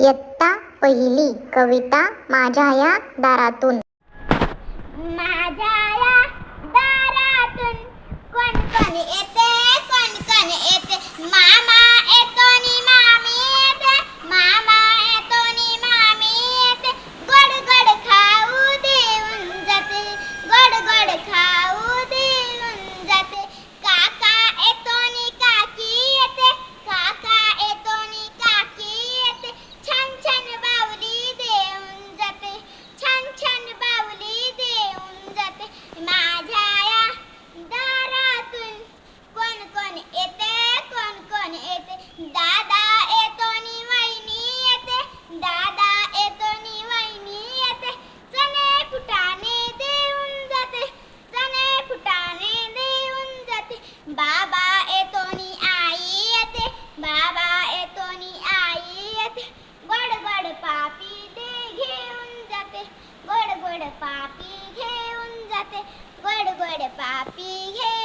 इयत्ता पहिली कविता माझ्या या दारातून. माझ्या पापी घेऊन जाते. गोड गोड पापी घे.